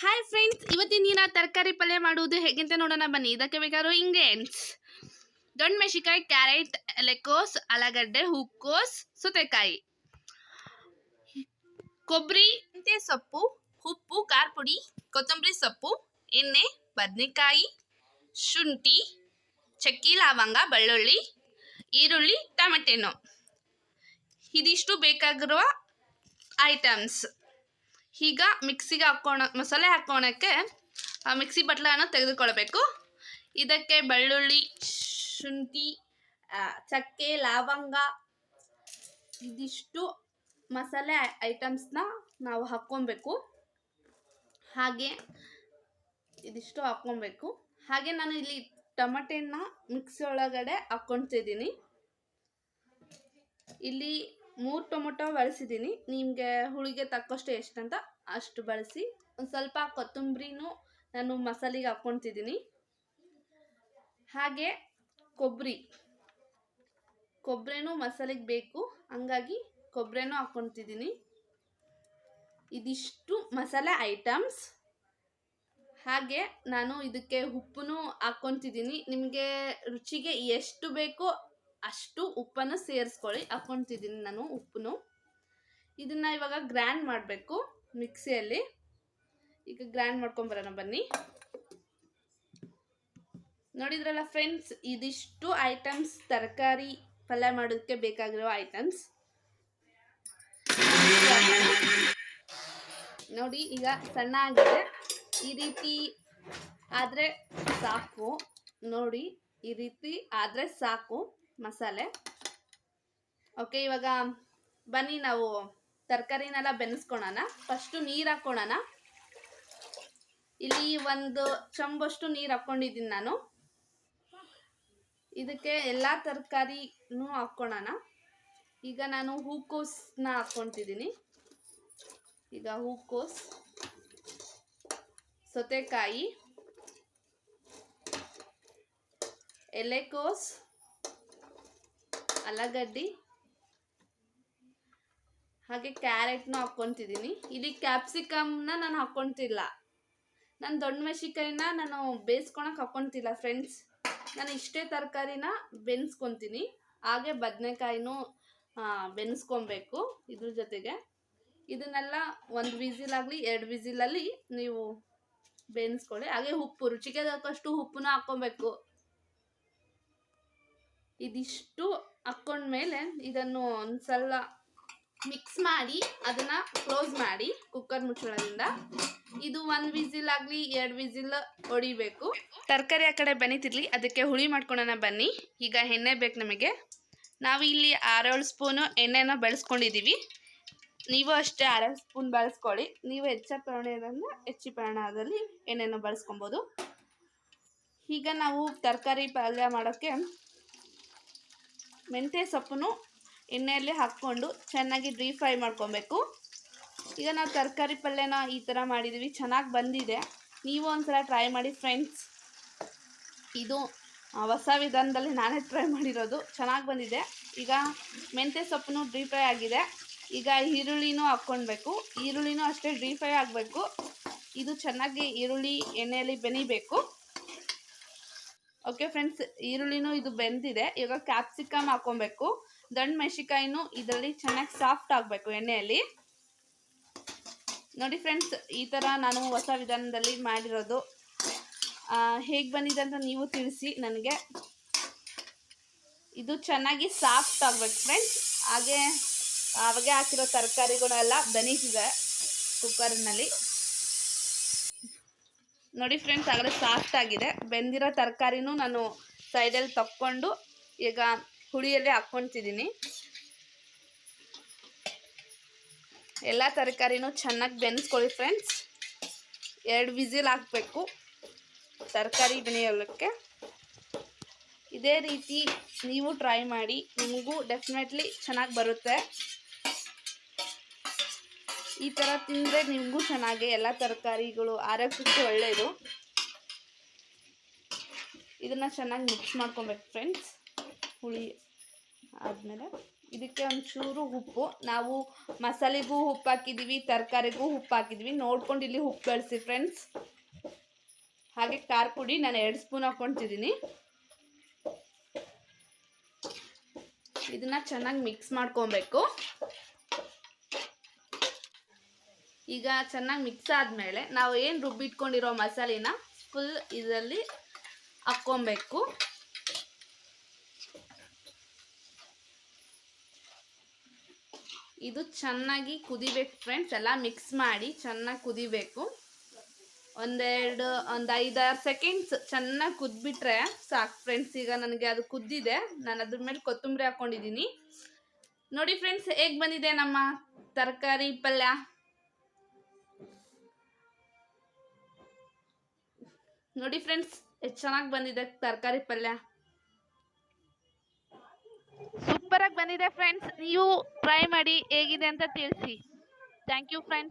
Hi friends ಇವತ್ತಿನ ದಿನ ತರಕಾರಿ ಪಲ್ಯ ಮಾಡುವುದು ಹೇಗೆಂತ ನೋಡೋಣ, ಬನ್ನಿ. ಇದಕ್ಕೆ ಬೇಕಾದ್ರೂ ಇಂಗ್ರೀಡಿಯೆಂಟ್ಸ್ ದೊಣ್ಣೆ ಮೆಣಸಿಕಾಯಿ ಕ್ಯಾರೆಟ್ ಎಲೆಕೋಸ್ ಆಲೂಗಡ್ಡೆ ಹೂಕೋಸ್ ಸೌತೆಕಾಯಿ. ಕೊಬ್ಬರಿ, ಮೆಂತ್ಯ ಸೊಪ್ಪು, ಉಪ್ಪು, ಖಾರ ಪುಡಿ, ಕೊತ್ತಂಬರಿ ಸೊಪ್ಪು, ಎಣ್ಣೆ, ಬದನೆಕಾಯಿ, ಶುಂಠಿ, ಚಕ್ಕಿ, ಲವಂಗ, ಬೆಳ್ಳುಳ್ಳಿ, ಈರುಳ್ಳಿ, ಟಮೆಟೆನೋ. ಇದಿಷ್ಟು ಬೇಕಾಗಿರುವ ಐಟಮ್ಸ್ ಈಗ ಮಿಕ್ಸಿಗೆ ಹಾಕೋಣ ಮಸಾಲೆ ಹಾಕೋಣಕ್ಕೆ ಆ ಮಿಕ್ಸಿ ಬಟ್ಲನ್ನು ತೆಗೆದುಕೊಳ್ಬೇಕು. ಇದಕ್ಕೆ ಬೆಳ್ಳುಳ್ಳಿ, ಶುಂಠಿ ಚಕ್ಕೆ, ಲವಂಗ, ಇದಿಷ್ಟು ಮಸಾಲೆ ಐಟಮ್ಸ್ನ ನಾವು ಹಾಕ್ಕೊಬೇಕು. ಹಾಗೆ ಇದಿಷ್ಟು ಹಾಕ್ಕೊಬೇಕು. ಹಾಗೆ ನಾನು ಇಲ್ಲಿ ಟೊಮೆಟೆನ ಮಿಕ್ಸಿ ಒಳಗಡೆ ಹಾಕ್ಕೊಳ್ತಿದ್ದೀನಿ. ಇಲ್ಲಿ ಮೂರು ಟೊಮೊಟೊ ಬಳಸಿದ್ದೀನಿ ನಿಮಗೆ ಹುಳಿಗೆ ತಕ್ಕಷ್ಟು ಎಷ್ಟಂತ ಅಷ್ಟು ಬಳಸಿ, ಒಂದು ಸ್ವಲ್ಪ ಕೊತ್ತಂಬರಿನೂ ನಾನು ಮಸಾಲೆಗೆ ಹಾಕ್ಕೊಳ್ತಿದ್ದೀನಿ ಹಾಗೆ ಕೊಬ್ಬರಿ ಕೊಬ್ಬರಿನೂ ಮಸಾಲೆಗೆ ಬೇಕು, ಹಂಗಾಗಿ ಕೊಬ್ಬರಿನೂ ಹಾಕ್ಕೊಳ್ತಿದ್ದೀನಿ ಇದಿಷ್ಟು ಮಸಾಲೆ ಐಟಮ್ಸ್. ಹಾಗೆ ನಾನು ಇದಕ್ಕೆ ಉಪ್ಪನ್ನು ಹಾಕ್ಕೊತಿದ್ದೀನಿ ನಿಮಗೆ ರುಚಿಗೆ ಎಷ್ಟು ಬೇಕೋ ಅಷ್ಟು ಉಪ್ಪನ್ನು ಸೇರಿಸ್ಕೊಳ್ಳಿ. ಹಾಕ್ಕೊತಿದ್ದೀನಿ ನಾನು ಉಪ್ಪನ್ನು ಇದನ್ನು ಇವಾಗ ಗ್ರ್ಯಾಂಡ್ ಮಾಡಬೇಕು ಮಿಕ್ಸಿಯಲ್ಲಿ. ಈಗ ಗ್ರ್ಯಾಂಡ್ ಮಾಡ್ಕೊಂಬರೋಣ ಬನ್ನಿ. ನೋಡಿದ್ರಲ್ಲ ಫ್ರೆಂಡ್ಸ್, ಇದಿಷ್ಟು ಐಟಮ್ಸ್ ತರಕಾರಿ ಪಲ್ಯ ಮಾಡೋದಕ್ಕೆ ಬೇಕಾಗಿರೋ ಐಟಮ್ಸ್. ನೋಡಿ, ಈಗ ಸಣ್ಣ ಆಗಿದೆ ಈ ರೀತಿ ಆದರೆ ಸಾಕು. ನೋಡಿ, ಈ ರೀತಿ ಆದರೆ ಸಾಕು. ಮಸಾಲೆ. ಓಕೆ ಇವಾಗ ಬನ್ನಿ ನಾವು ತರಕಾರಿನೆಲ್ಲ ಬೆನೆಸ್ಕೊಳೋಣ. ಫಸ್ಟು ನೀರು ಹಾಕ್ಕೊಳೋಣ. ಇಲ್ಲಿ ಒಂದು ಚಂಬಷ್ಟು ನೀರು ಹಾಕ್ಕೊಂಡಿದ್ದೀನಿ ನಾನು. ಇದಕ್ಕೆ ಎಲ್ಲ ತರಕಾರಿನೂ ಹಾಕ್ಕೊಳೋಣ. ಈಗ ನಾನು ಹೂಕೋಸನ್ನ ಹಾಕ್ಕೊತಿದ್ದೀನಿ ಈಗ ಹೂಕೋಸ್ ಸೌತೆಕಾಯಿ ಎಲೆಕೋಸ್ ಆಲೂಗಡ್ಡಿ ಹಾಗೆ ಕ್ಯಾರೆಟ್ನು ಹಾಕ್ಕೊತಿದ್ದೀನಿ. ಇಲ್ಲಿ ಕ್ಯಾಪ್ಸಿಕಮ್ನ ನಾನು ಹಾಕ್ಕೊತಿಲ್ಲ. ನಾನು ದೊಡ್ಡ ಮೆಣಸಿಕಾಯಿನ ನಾನು ಬೇಯಿಸ್ಕೊಳಕ್ಕೆ ಹಾಕ್ಕೊತಿಲ್ಲ ಫ್ರೆಂಡ್ಸ್. ನಾನು ಇಷ್ಟೇ ತರಕಾರಿನ ಬೆನ್ಸ್ಕೊತೀನಿ. ಹಾಗೆ ಬದನೆಕಾಯಿನೂ ಬೆನ್ಸ್ಕೊಬೇಕು ಇದ್ರ ಜೊತೆಗೆ. ಇದನ್ನೆಲ್ಲ ಒಂದು ವಿಸಿಲಾಗಲಿ, ಎರಡು ವಿಸಿಲಲ್ಲಿ ನೀವು ಬೇಯಿಸ್ಕೊಳ್ಳಿ ಹಾಗೆ ಉಪ್ಪು, ರುಚಿಗೆ ತಕ್ಕಷ್ಟು ಉಪ್ಪನ್ನ ಹಾಕ್ಕೊಬೇಕು. ಇದಿಷ್ಟು ಹಾಕ್ಕೊಂಡ್ಮೇಲೆ ಇದನ್ನು ಒಂದು ಸಲ ಮಿಕ್ಸ್ ಮಾಡಿ, ಅದನ್ನು ಕ್ಲೋಸ್ ಮಾಡಿ ಕುಕ್ಕರ್ ಮುಚ್ಚಳದಿಂದ. ಇದು ಒಂದು ವಿಸಿಲ್ ಆಗಲಿ, ಎರಡು ವಿಸಿಲ್ ಹೊಡಿಬೇಕು. ತರಕಾರಿ ಆ ಕಡೆ ಬೆನಿತಿರ್ಲಿ, ಅದಕ್ಕೆ ಹುಳಿ ಮಾಡ್ಕೊಳ್ಳೋಣ ಬನ್ನಿ. ಈಗ ಎಣ್ಣೆ ಬೇಕು ನಮಗೆ. ನಾವು ಇಲ್ಲಿ ಆರೇಳು ಸ್ಪೂನು ಎಣ್ಣೆನ ಬಳಸ್ಕೊಂಡಿದ್ದೀವಿ ನೀವು ಅಷ್ಟೇ ಆರೇಳು ಸ್ಪೂನ್ ಬಳಸ್ಕೊಳ್ಳಿ. ನೀವು ಹೆಚ್ಚ ಪ್ರಮಾಣದಲ್ಲಿ ಹೆಚ್ಚಿ ಪ್ರಮಾಣದಲ್ಲಿ ಎಣ್ಣೆನ ಬಳಸ್ಕೊಬೋದು. ಈಗ ನಾವು ತರಕಾರಿ ಪಲ್ಯ ಮಾಡೋಕ್ಕೆ ಮೆಂತ್ಯ ಸೊಪ್ಪನ್ನು ಎಣ್ಣೆಯಲ್ಲಿ ಹಾಕ್ಕೊಂಡು ಚೆನ್ನಾಗಿ ಡ್ರೀ ಫ್ರೈ ಮಾಡ್ಕೊಬೇಕು. ಈಗ ನಾವು ತರಕಾರಿ ಪಲ್ಯನ ಈ ಥರ ಮಾಡಿದ್ದೀವಿ, ಚೆನ್ನಾಗಿ ಬಂದಿದೆ. ನೀವು ಒಂಥರ ಟ್ರೈ ಮಾಡಿ ಫ್ರೆಂಡ್ಸ್ ಇದು ಹೊಸ ವಿಧಾನದಲ್ಲಿ ನಾನೇ ಟ್ರೈ ಮಾಡಿರೋದು. ಚೆನ್ನಾಗಿ ಬಂದಿದೆ. ಈಗ ಮೆಂತ್ಯ ಸೊಪ್ಪನ್ನು ಡ್ರೀ ಫ್ರೈ ಆಗಿದೆ. ಈಗ ಈರುಳ್ಳಿನೂ ಹಾಕ್ಕೊಳ್ಬೇಕು. ಈರುಳ್ಳಿನೂ ಅಷ್ಟೇ ಡ್ರೀ ಫ್ರೈ ಆಗಬೇಕು. ಇದು ಚೆನ್ನಾಗಿ ಈರುಳ್ಳಿ ಎಣ್ಣೆಯಲ್ಲಿ ಬೆನಿಬೇಕು. ಓಕೆ ಫ್ರೆಂಡ್ಸ್ ಈರುಳ್ಳಿನೂ ಇದು ಬೆಂದಿದೆ. ಇವಾಗ ಕ್ಯಾಪ್ಸಿಕಮ್ ಹಾಕೊಬೇಕು ದಂಡ್ ಮೆಣಸಿಕಾಯಿನೂ ಇದರಲ್ಲಿ ಚೆನ್ನಾಗಿ ಸಾಫ್ಟ್ ಆಗಬೇಕು ಎಣ್ಣೆಯಲ್ಲಿ. ನೋಡಿ ಫ್ರೆಂಡ್ಸ್ ಈ ಥರ ನಾನು ಹೊಸ ವಿಧಾನದಲ್ಲಿ ಮಾಡಿರೋದು. ಹೇಗೆ ಬಂದಿದೆ ಅಂತ ನೀವು ತಿಳಿಸಿ ನನಗೆ. ಇದು ಚೆನ್ನಾಗಿ ಸಾಫ್ಟ್ ಆಗಬೇಕು ಫ್ರೆಂಡ್ಸ್ ಹಾಗೆ, ಅವಾಗೆ ಹಾಕಿರೋ ತರಕಾರಿಗಳೆಲ್ಲ, ದನಿಸಿದೆ ಕುಕ್ಕರ್ನಲ್ಲಿ ನೋಡಿ ಫ್ರೆಂಡ್ಸ್ ಆಗಲೇ ಸಾಫ್ಟ್ ಆಗಿದೆ. ಬೆಂದಿರೋ ತರಕಾರಿನೂ ನಾನು ಸೈಡಲ್ಲಿ ತಕ್ಕೊಂಡು ಈಗ ಹುಳಿಯಲ್ಲೇ ಹಾಕ್ಕೊತಿದ್ದೀನಿ. ಎಲ್ಲ ತರಕಾರಿನೂ ಚೆನ್ನಾಗಿ ಬೆನ್ಸ್ಕೊಳ್ಳಿ ಫ್ರೆಂಡ್ಸ್ ಎರಡು ವಿಸಿಲ್ ಹಾಕಬೇಕು ತರಕಾರಿ ಬೆನೆಯೋಲಕ್ಕೆ ಇದೇ ರೀತಿ ನೀವು ಟ್ರೈ ಮಾಡಿ, ನಿಮಗೂ ಡೆಫಿನೆಟ್ಲಿ ಚೆನ್ನಾಗಿ ಬರುತ್ತೆ. ಈ ಥರ ತಿಂದರೆ ನಿಮಗೂ ಚೆನ್ನಾಗಿ ಎಲ್ಲ ತರಕಾರಿಗಳು, ಆರೋಗ್ಯಕ್ಕೆ ಒಳ್ಳೆಯದು ಇದನ್ನು ಚೆನ್ನಾಗಿ ಮಿಕ್ಸ್ ಮಾಡ್ಕೊಬೇಕು ಫ್ರೆಂಡ್ಸ್ ಹುಳಿ ಆದಮೇಲೆ ಇದಕ್ಕೆ ಒಂಚೂರು ಉಪ್ಪು. ನಾವು ಮಸಾಲೆಗೂ ಉಪ್ಪು ಹಾಕಿದ್ದೀವಿ ತರಕಾರಿಗೂ ಉಪ್ಪು ಹಾಕಿದ್ವಿ. ನೋಡ್ಕೊಂಡು ಇಲ್ಲಿ ಉಪ್ಪು ಕಳಿಸಿ ಫ್ರೆಂಡ್ಸ್ ಹಾಗೆ ಖಾರ ಪುಡಿ ನಾನು ಎರಡು ಸ್ಪೂನ್ ಹಾಕ್ಕೊತಿದ್ದೀನಿ ಇದನ್ನು ಚೆನ್ನಾಗಿ ಮಿಕ್ಸ್ ಮಾಡ್ಕೊಬೇಕು. ಈಗ ಚೆನ್ನಾಗಿ ಮಿಕ್ಸ್ ಆದಮೇಲೆ ನಾವು ಏನು ರುಬ್ಬಿಟ್ಕೊಂಡಿರೋ ಮಸಾಲೆನ ಫುಲ್ ಇದರಲ್ಲಿ ಹಾಕ್ಕೊಬೇಕು. ಇದು ಚೆನ್ನಾಗಿ ಕುದಿಬೇಕು ಫ್ರೆಂಡ್ಸ್ ಎಲ್ಲ ಮಿಕ್ಸ್ ಮಾಡಿ ಚೆನ್ನಾಗಿ ಕುದಿಬೇಕು. ಒಂದೆರಡು, ಒಂದು ಐದಾರು ಸೆಕೆಂಡ್ಸ್ ಚೆನ್ನಾಗಿ ಕುದ್ಬಿಟ್ರೆ ಸಾಕು ಫ್ರೆಂಡ್ಸ್ ಈಗ ನನಗೆ ಅದು ಕುದ್ದಿದೆ. ನಾನು ಅದ್ರ ಮೇಲೆ ಕೊತ್ತಂಬರಿ ಹಾಕ್ಕೊಂಡಿದ್ದೀನಿ ನೋಡಿ ಫ್ರೆಂಡ್ಸ್ ಹೇಗೆ ಬಂದಿದೆ ನಮ್ಮ ತರಕಾರಿ ಪಲ್ಯ? ನೋಡಿ ಫ್ರೆಂಡ್ಸ್, ಎಷ್ಟು ಚೆನ್ನಾಗಿ ಬಂದಿದೆ ತರಕಾರಿ ಪಲ್ಯ. ಸೂಪರಾಗಿ ಬಂದಿದೆ ಫ್ರೆಂಡ್ಸ್, ನೀವು ಟ್ರೈ ಮಾಡಿ ಹೇಗಿದೆ ಅಂತ ತಿಳಿಸಿ. Thank you friends